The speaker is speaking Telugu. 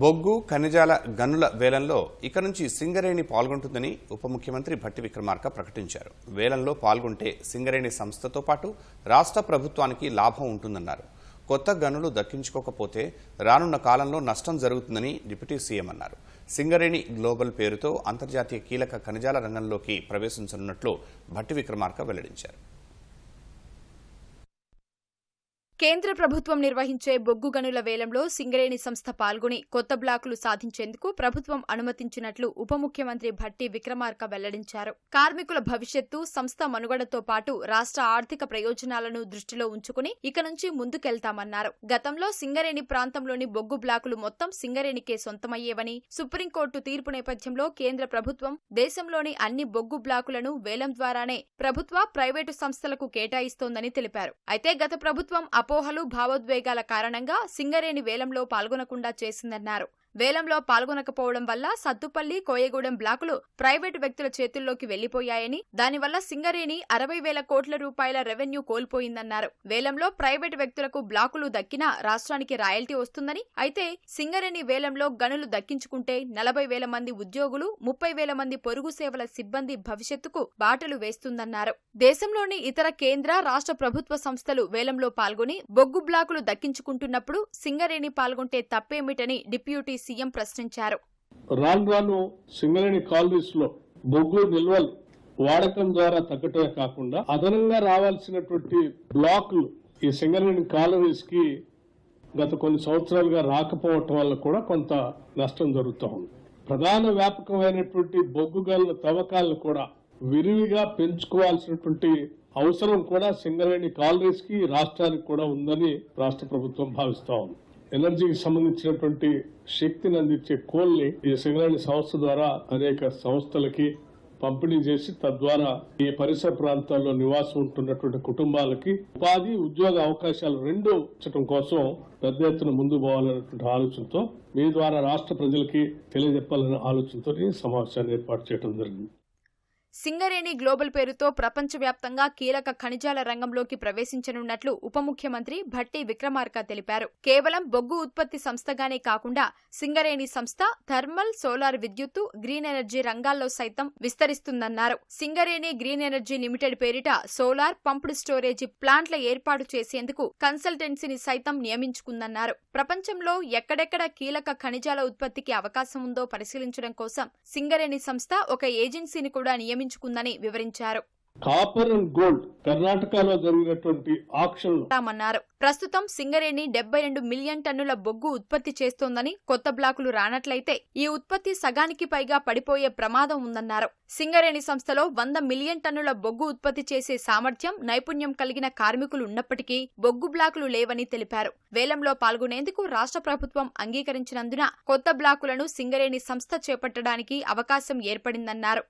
బొగ్గు ఖనిజాల గనుల వేలంలో ఇక నుంచి సింగరేణి పాల్గొంటుందని ఉప ముఖ్యమంత్రి భట్టి విక్రమార్క ప్రకటించారు. వేలంలో పాల్గొంటే సింగరేణి సంస్థతో పాటు రాష్ట్ర ప్రభుత్వానికి లాభం ఉంటుందన్నారు. కొత్త గనులు దక్కించుకోకపోతే రానున్న కాలంలో నష్టం జరుగుతుందని డిప్యూటీ సీఎం అన్నారు. సింగరేణి గ్లోబల్ పేరుతో అంతర్జాతీయ కీలక ఖనిజాల రంగంలోకి ప్రవేశించనున్నట్లు భట్టి విక్రమార్క వెల్లడించారు. కేంద్ర ప్రభుత్వం నిర్వహించే బొగ్గు గనుల వేలంలో సింగరేణి సంస్థ పాల్గొని కొత్త బ్లాకులు సాధించేందుకు ప్రభుత్వం అనుమతించినట్లు ఉప ముఖ్యమంత్రి భట్టి విక్రమార్క వెల్లడించారు. కార్మికుల భవిష్యత్తు సంస్థ మనుగడతో పాటు రాష్ట్ర ఆర్థిక ప్రయోజనాలను దృష్టిలో ఉంచుకుని ఇక నుంచి ముందుకెళ్తామన్నారు. గతంలో సింగరేణి ప్రాంతంలోని బొగ్గు బ్లాకులు మొత్తం సింగరేణికే సొంతమయ్యేవని సుప్రీంకోర్టు తీర్పు నేపథ్యంలో కేంద్ర ప్రభుత్వం దేశంలోని అన్ని బొగ్గు బ్లాకులను వేలం ద్వారానే ప్రభుత్వ ప్రైవేటు సంస్థలకు కేటాయిస్తోందని తెలిపారు. అయితే గత ప్రభుత్వం అపోహలు భావోద్వేగాల కారణంగా సింగరేణి వేలంలో పాల్గొనకుండా చేసిందన్నారు. వేలంలో పాల్గొనకపోవడం వల్ల సత్తుపల్లి కోయగూడెం బ్లాకులు ప్రైవేటు వ్యక్తుల చేతుల్లోకి వెళ్ళిపోయాయని దానివల్ల సింగరేణి అరవై వేల కోట్ల రూపాయల రెవెన్యూ కోల్పోయిందన్నారు. వేలంలో ప్రైవేటు వ్యక్తులకు బ్లాకులు దక్కినా రాష్ట్రానికి రాయల్టీ వస్తుందని అయితే సింగరేణి వేలంలో గనులు దక్కించుకుంటే నలభై వేల మంది ఉద్యోగులు ముప్పై వేల మంది పొరుగు సేవల సిబ్బంది భవిష్యత్తుకు బాటలు వేస్తుందన్నారు. దేశంలోని ఇతర కేంద్ర రాష్ట్ర ప్రభుత్వ సంస్థలు వేలంలో పాల్గొని బొగ్గు బ్లాకులు దక్కించుకుంటున్నప్పుడు సింగరేణి పాల్గొంటే తప్పేమిటని డిప్యూటీ సీఎం ప్రశ్నించారు. రాను రాను సింగరేణి కాలనీస్లో బొగ్గు నిల్వలు వాడకం ద్వారా తగ్గటమే కాకుండా అదనంగా రావాల్సినటువంటి బ్లాక్లు ఈ సింగరేణి కాలనీస్కి గత కొన్ని సంవత్సరాలుగా రాకపోవటం వల్ల కూడా కొంత నష్టం జరుగుతూ ఉంది. ప్రధాన వ్యాపకమైనటువంటి బొగ్గు గనుల తవ్వకాలను కూడా విరివిగా పెంచుకోవాల్సినటువంటి అవసరం కూడా సింగరేణి కాలనీస్కి రాష్ట్రానికి కూడా ఉందని రాష్ట్ర ప్రభుత్వం భావిస్తా ఉంది. ఎనర్జీకి సంబంధించినటువంటి శక్తిని అందించే కోల్ని ఈ సింగరేణి సంస్థ ద్వారా అనేక సంస్థలకి పంపిణీ చేసి తద్వారా ఈ పరిసర ప్రాంతాల్లో నివాసం ఉంటున్నటువంటి కుటుంబాలకి ఉపాధి ఉద్యోగ అవకాశాలు రెండు ఇచ్చడం కోసం పెద్ద ఎత్తున ముందు పోవాలన్నటువంటి ఆలోచనతో మీ ద్వారా రాష్ట్ర ప్రజలకి తెలియజెప్పాలనే ఆలోచనతో సమావేశాన్ని ఏర్పాటు చేయడం జరిగింది. సింగరేణి గ్లోబల్ పేరుతో ప్రపంచవ్యాప్తంగా కీలక ఖనిజాల రంగంలోకి ప్రవేశించనున్నట్లు ఉప ముఖ్యమంత్రి భట్టి విక్రమార్క తెలిపారు. కేవలం బొగ్గు ఉత్పత్తి సంస్థగానే కాకుండా సింగరేణి సంస్థ థర్మల్ సోలార్ విద్యుత్తు గ్రీన్ ఎనర్జీ రంగాల్లో సైతం విస్తరిస్తుందన్నారు. సింగరేణి గ్రీన్ ఎనర్జీ లిమిటెడ్ పేరిట సోలార్ పంప్డ్ స్టోరేజీ ప్లాంట్ల ఏర్పాటు చేసేందుకు కన్సల్టెన్సీని సైతం నియమించుకుందన్నారు. ప్రపంచంలో ఎక్కడెక్కడ కీలక ఖనిజాల ఉత్పత్తికి అవకాశం ఉందో పరిశీలించడం కోసం సింగరేణి సంస్థ ఒక ఏజెన్సీని కూడా నియమించుకుందని వివరించారు. కాపర్ అండ్ గోల్డ్ కర్ణాటకలో జరిగినటువంటి ఆక్షన్ ప్రస్తుతం సింగరేణి డెబ్బై రెండు మిలియన్ టన్నుల బొగ్గు ఉత్పత్తి చేస్తోందని కొత్త బ్లాకులు రానట్లయితే ఈ ఉత్పత్తి సగానికి పైగా పడిపోయే ప్రమాదం ఉందన్నారు. సింగరేణి సంస్థలో వంద మిలియన్ టన్నుల బొగ్గు ఉత్పత్తి చేసే సామర్థ్యం నైపుణ్యం కలిగిన కార్మికులు ఉన్నప్పటికీ బొగ్గు బ్లాకులు లేవని తెలిపారు. వేలంలో పాల్గొనేందుకు రాష్ట్ర ప్రభుత్వం అంగీకరించినందున కొత్త బ్లాకులను సింగరేణి సంస్థ చేపట్టడానికి అవకాశం ఏర్పడిందన్నారు.